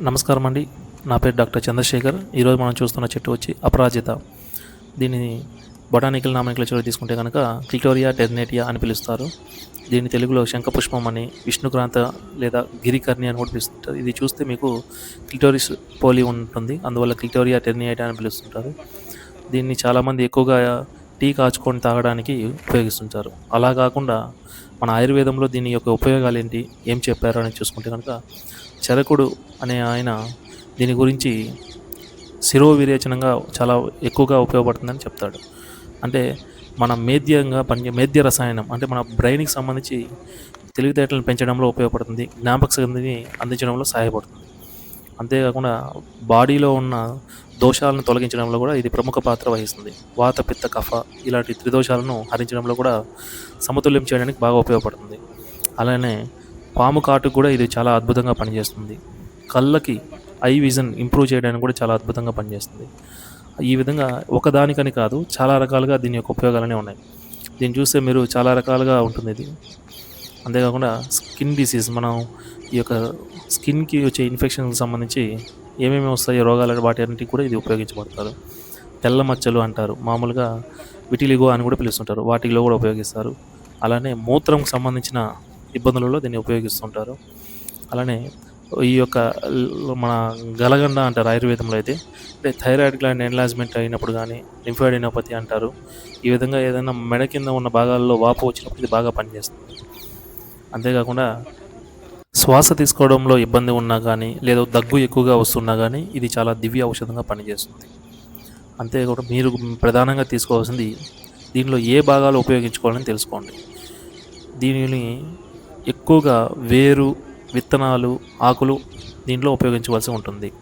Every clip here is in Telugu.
నమస్కారం అండి. నా పేరు డాక్టర్ చంద్రశేఖర్. ఈరోజు మనం చూస్తున్న చెట్టు వచ్చి అపరాజిత. దీనిని బొటానికల్ నామనిక్లేచర్ తీసుకుంటే కనుక క్లిటోరియా టెర్నేటియా అని పిలుస్తారు. దీన్ని తెలుగులో శంఖపుష్పం అని విష్ణుక్రాంత లేదా గిరికర్ణి అని కూడా పిలుస్తుంటారు ఇది చూస్తే మీకు క్లిటోరిస్ పోలి ఉంటుంది. అందువల్ల క్లిటోరియా టెర్నియేటా అని పిలుస్తుంటారు. దీన్ని చాలామంది ఎక్కువగా టీ కాచుకొని తాగడానికి ఉపయోగిస్తుంటారు. అలా కాకుండా మన ఆయుర్వేదంలో దీని యొక్క ఉపయోగాలు ఏంటి ఏం చెప్పారు అని చూసుకుంటే కనుక చరకుడు అనే ఆయన దీని గురించి శిరో విరేచనంగా చాలా ఎక్కువగా ఉపయోగపడుతుందని చెప్తాడు. అంటే మన మేద్యంగా పని మేద్య రసాయనం అంటే మన బ్రెయిన్కి సంబంధించి తెలివితేటలను పెంచడంలో ఉపయోగపడుతుంది. జ్ఞాపక శక్తిని అందించడంలో సహాయపడుతుంది. అంతేకాకుండా బాడీలో ఉన్న దోషాలను తొలగించడంలో కూడా ఇది ప్రముఖ పాత్ర వహిస్తుంది. వాత పిత్త కఫ ఇలాంటి త్రిదోషాలను హరించడంలో కూడా సమతుల్యం చేయడానికి బాగా ఉపయోగపడుతుంది. అలానే పాము కాటుకు కూడా ఇది చాలా అద్భుతంగా పనిచేస్తుంది. కళ్ళకి ఐ విజన్ ఇంప్రూవ్ చేయడానికి కూడా చాలా అద్భుతంగా పనిచేస్తుంది. ఈ విధంగా ఒకదానికని కాదు చాలా రకాలుగా దీని యొక్క ఉపయోగాలనే ఉన్నాయి. దీన్ని చూస్తే మీరు చాలా రకాలుగా ఉంటుంది ఇది. అంతేకాకుండా స్కిన్ డిసీజ్ మనం ఈ యొక్క స్కిన్కి వచ్చే ఇన్ఫెక్షన్కి సంబంధించి ఏమేమి వస్తాయో రోగాలు వాటి అన్నిటికీ కూడా ఇది ఉపయోగించబడతారు. తెల్ల మచ్చలు అంటారు. మామూలుగా విటిలిగో అని కూడా పిలుస్తుంటారు. వాటిలో కూడా ఉపయోగిస్తారు. అలానే మూత్రంకి సంబంధించిన ఇబ్బందులలో దీన్ని ఉపయోగిస్తుంటారు. అలానే ఈ యొక్క మన గలగండ అంటారు ఆయుర్వేదంలో అయితే. అంటే థైరాయిడ్ గ్లాండ్ ఎన్లాజ్మెంట్ అయినప్పుడు కానీ లింఫాయిడినోపతి అంటారు. ఈ విధంగా ఏదైనా మెడ కింద ఉన్న భాగాల్లో వాపు వచ్చినప్పుడు ఇది బాగా పనిచేస్తుంది. అంతేకాకుండా శ్వాస తీసుకోవడంలో ఇబ్బంది ఉన్నా కానీ లేదా దగ్గు ఎక్కువగా వస్తున్నా కానీ ఇది చాలా దివ్య ఔషధంగా పనిచేస్తుంది. అంతేకాకుండా మీరు ప్రధానంగా తీసుకోవాల్సింది దీనిలో ఏ భాగాలు ఉపయోగించుకోవాలని తెలుసుకోండి. దీనిని ఎక్కువగా వేరు విత్తనాలు ఆకులు దీంట్లో ఉపయోగించవలసి ఉంటుంది.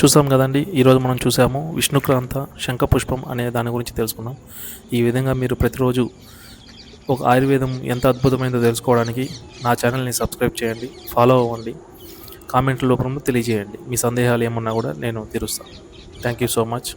చూసాం కదండి ఈరోజు మనం చూసాము విష్ణుక్రాంత శంఖపుష్పం అనే దాని గురించి తెలుసుకున్నాం ఈ విధంగా మీరు ప్రతిరోజు ఒక ఆయుర్వేదం ఎంత అద్భుతమైనదో తెలుసుకోవడానికి నా ఛానల్ని సబ్స్క్రైబ్ చేయండి ఫాలో అవ్వండి కామెంట్ల రూపంలో తెలియజేయండి. మీ సందేహాలు ఏమన్నా కూడా నేను తీరుస్తాను. Thank you so much